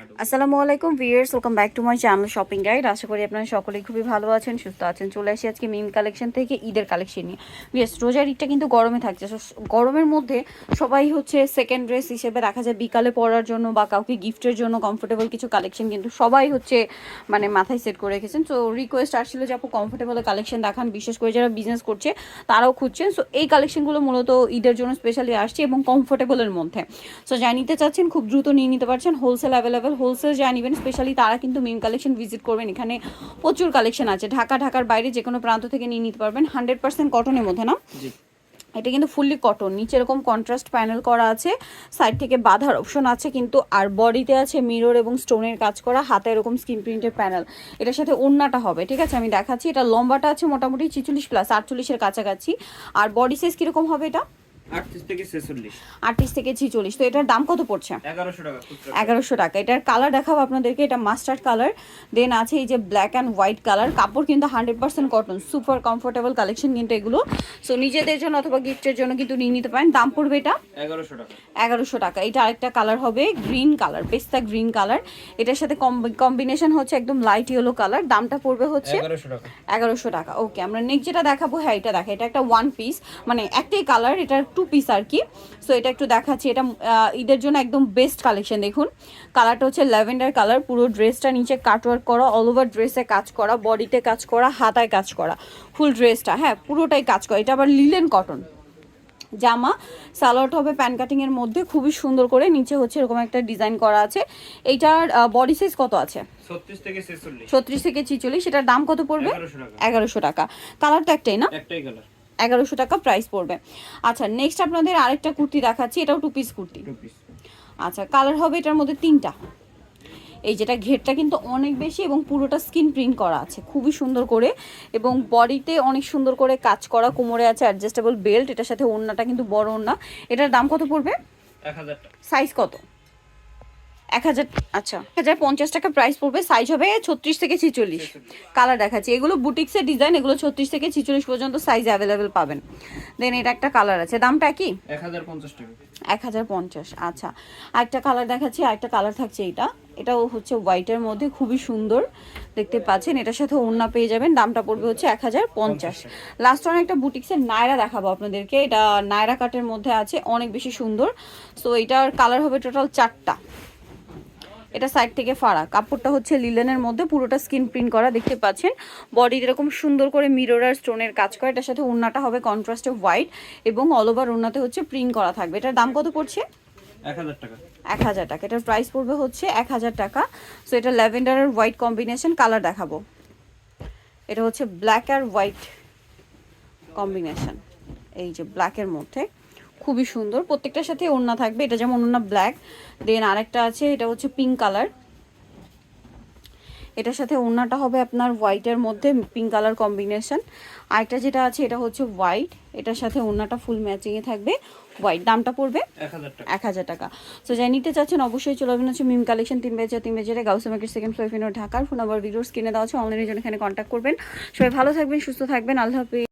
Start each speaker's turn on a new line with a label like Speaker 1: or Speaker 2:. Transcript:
Speaker 1: আসসালামু আলাইকুম viewers welcome back to my channel shopping guide. আশা করি আপনারা সকলেই খুবই ভালো আছেন, সুস্থ আছেন। চলে আসি আজকে মিম কালেকশন থেকে ঈদের কালেকশন নিয়ে। ভিয়ার্স রোজার ঈদটা কিন্তু গরমে থাকছে। গরমের মধ্যে সবাই হচ্ছে সেকেন্ড ড্রেস হিসেবে দেখা যায় বিকালে পরার জন্য বা কাউকে গিফটের জন্য কমফোর্টেবল কিছু কালেকশন কিন্তু সবাই হচ্ছে মানে মাথায় সেট করে রেখেছেন। সো রিকোয়েস্ট আসছিল যে আপু কমফোর্টেবল কালেকশন দেখান। বিশেষ করে যারা বিজনেস করছে, তারাও খুঁজছেন। সো এই কালেকশনগুলো মূলত ঈদের জন্য স্পেশালি আসছে এবং কমফোর্টেবলের মধ্যে। সো যা নিতে চাচ্ছেন, খুব দ্রুত নিয়ে নিতে পারছেন। হোলসেল অ্যাভেলেবেল হোলসেল যা নিবেন স্পেশালি তারা কিন্তু মিম কালেকশন ভিজিট করবেন। এখানে প্রচুর কালেকশন আছে। ঢাকা ঢাকার বাইরে যে কোনো প্রান্ত থেকে নিয়ে নিতে পারবেন। হান্ড্রেড পার্সেন্ট কটনের মধ্যে না? এটা কিন্তু ফুললি কটন নিচে এরকম কন্ট্রাস্ট প্যানেল করা আছে। সাইড থেকে বাঁধার অপশন আছে কিন্তু আর বডিতে আছে মিরর এবং স্টোনের কাজ করা। হাতে এরকম স্ক্রিন প্রিন্টের প্যানেল এটার সাথে ওড়নাটা হবে ঠিক আছে? আমি দেখাচ্ছি। এটা লম্বাটা আছে মোটামুটি ছিচল্লিশ প্লাস আটচল্লিশের কাছাকাছি। আর বডি সাইজ কীরকম হবে এটা?
Speaker 2: আটত্রিশ থেকে ছেচল্লিশ।
Speaker 1: থেকে তো এটার দাম কত পড়ছে?
Speaker 2: এগারোশো টাকা
Speaker 1: এটার কালার দেখাবো আপনাদেরকে। এটা মাস্টার্ড কালার দেন আছে এই যে ব্ল্যাক অ্যান্ড হোয়াইট কালার কাপড় কিন্তু hundred percent cotton super comfortable collection কিন্তু এগুলো। সো নিজেদের জন্য অথবা গিফটের জন্য কিন্তু নিয়ে নিতে পারেন। দাম পড়বে এটা?
Speaker 2: এগারোশো টাকা।
Speaker 1: এগারোশো টাকা। এটা আরেকটা কালার হবে গ্রিন কালার পেস্তা গ্রিন কালার এটার সাথে কম্বিনেশন হচ্ছে একদম লাইট ইয়েলো কালার দামটা পড়বে হচ্ছে
Speaker 2: এগারোশো টাকা।
Speaker 1: ওকে আমরা নেক্সট যেটা দেখাবো হ্যাঁ এটা দেখা এটা একটা ওয়ান পিস মানে একটাই কালার এটা টু পিস আর কি। সো এটা একটু দেখাচ্ছি। এটা ঈদের জন্য একদম বেস্ট কালেকশন দেখুন। কালারটা হচ্ছে ল্যাভেন্ডার কালার পুরো ড্রেসটা নিচে কাটওয়ার্ক করা অল ওভার ড্রেসে কাজ করা বডিতে কাজ করা হাতায় কাজ করা ফুল ড্রেসটা হ্যাঁ পুরোটাই কাজ করা। এটা আবার লিলেন কটন জামা সালোয়ারটা হবে প্যান কাটিংয়ের মধ্যে খুবই সুন্দর করে নিচে হচ্ছে এরকম একটা ডিজাইন করা আছে। এইটার বডি সাইজ কত আছে?
Speaker 2: ছত্রিশ থেকে ছেচল্লিশ।
Speaker 1: সেটার দাম কত পড়বে?
Speaker 2: এগারোশো টাকা।
Speaker 1: এগারোশো টাকা। কালার তো একটাই না?
Speaker 2: একটাই কালার
Speaker 1: এগারোশো টাকা প্রাইস পড়বে। আচ্ছা নেক্সট আপনাদের আরেকটা কুর্তি দেখাচ্ছি এটাও টু পিস কুর্তি। আচ্ছা কালার হবে এটার মধ্যে তিনটা। এই যেটা ঘেরটা কিন্তু অনেক বেশি এবং পুরোটা স্কিন প্রিন্ট করা আছে খুবই সুন্দর করে। এবং বডিতে অনেক সুন্দর করে কাজ করা কোমরে আছে অ্যাডজাস্টেবল বেল্ট এটার সাথে ওড়নাটা কিন্তু বড় ওড়না। এটার দাম কত পড়বে?
Speaker 2: এক হাজার টাকা।
Speaker 1: সাইজ কত? এক হাজার আচ্ছা। এক হাজার পঞ্চাশ টাকা প্রাইস পড়বে সাইজ হবে ছত্রিশ থেকে ছিচল্লিশ। কালার দেখাচ্ছি। এগুলো বুটিক্সের ডিজাইন এগুলো ছত্রিশ থেকে ছিচল্লিশ পর্যন্ত সাইজ অ্যাভেলেবেল পাবেন। দেন এটা একটা কালার আছে। দামটা কি?
Speaker 2: এক হাজার পঞ্চাশ
Speaker 1: এক হাজার পঞ্চাশ আচ্ছা। আরেকটা কালার দেখাচ্ছি আরেকটা কালার থাকছে এটা। এটাও হচ্ছে হোয়াইটের মধ্যে খুবই সুন্দর। দেখতে পাচ্ছেন এটার সাথে ওড়না পেয়ে যাবেন। দামটা পড়বে হচ্ছে এক হাজার পঞ্চাশ। লাস্ট অনেক একটা বুটিক্সের নায়রা দেখাবো আপনাদেরকে। এটা নায়রা কাটের মধ্যে আছে অনেক বেশি সুন্দর। সো এটার কালার হবে টোটাল চারটা। এটা সাইড থেকে ফাড়া কাপড়টা হচ্ছে লিলেনের মধ্যে পুরোটা স্কিন প্রিন্ট করা দেখতে পাচ্ছেন। বডি এরকম সুন্দর করে মিরর আর স্টোনের কাজ করা। এটার সাথে ওড়নাটা হবে কন্ট্রাস্টে হোয়াইট এবং অল ওভার ওড়নাতে হচ্ছে প্রিন্ট করা থাকবে। এটার দাম কত পড়ছে?
Speaker 2: এক হাজার টাকা।
Speaker 1: এক হাজার টাকা। এটার প্রাইস পড়বে হচ্ছে এক হাজার টাকা। সো এটা ল্যাভেন্ডার আর হোয়াইট কম্বিনেশন কালার দেখাবো। এটা হচ্ছে ব্ল্যাক আর হোয়াইট কম্বিনেশন এই যে ব্ল্যাকের মধ্যে। খুবই সুন্দর। প্রত্যেকটার সাথে ওড়না থাকবে। এটা যেমন ওড়না ব্ল্যাক দেন আরেকটা আছে এটা হচ্ছে পিঙ্ক কালার এটার সাথে ওড়নাটা হবে আপনার হোয়াইটের মধ্যে পিঙ্ক কালার কম্বিনেশন আরেকটা যেটা আছে এটা হচ্ছে হোয়াইট এটার সাথে ওড়নাটা ফুল ম্যাচিংয়ে থাকবে। হোয়াইট দামটা পড়বে এক হাজার টাকা। সো যাই নিতে চাচ্ছেন অবশ্যই চলে আসবেন হচ্ছে মিম কালেকশন তিন বেজে তিন বেজে গাউসে মার্কেট সেকেন্ড ফ্লোর ফিনোর ঢাকার ফোন নাম্বার ভিডিওস কিনে দেওয়া আছে অনলাইনের জন্য এখানে কন্ট্যাক্ট করবেন। সবাই ভালো থাকবেন সুস্থ থাকবেন। আল্লাহ হাফিজ।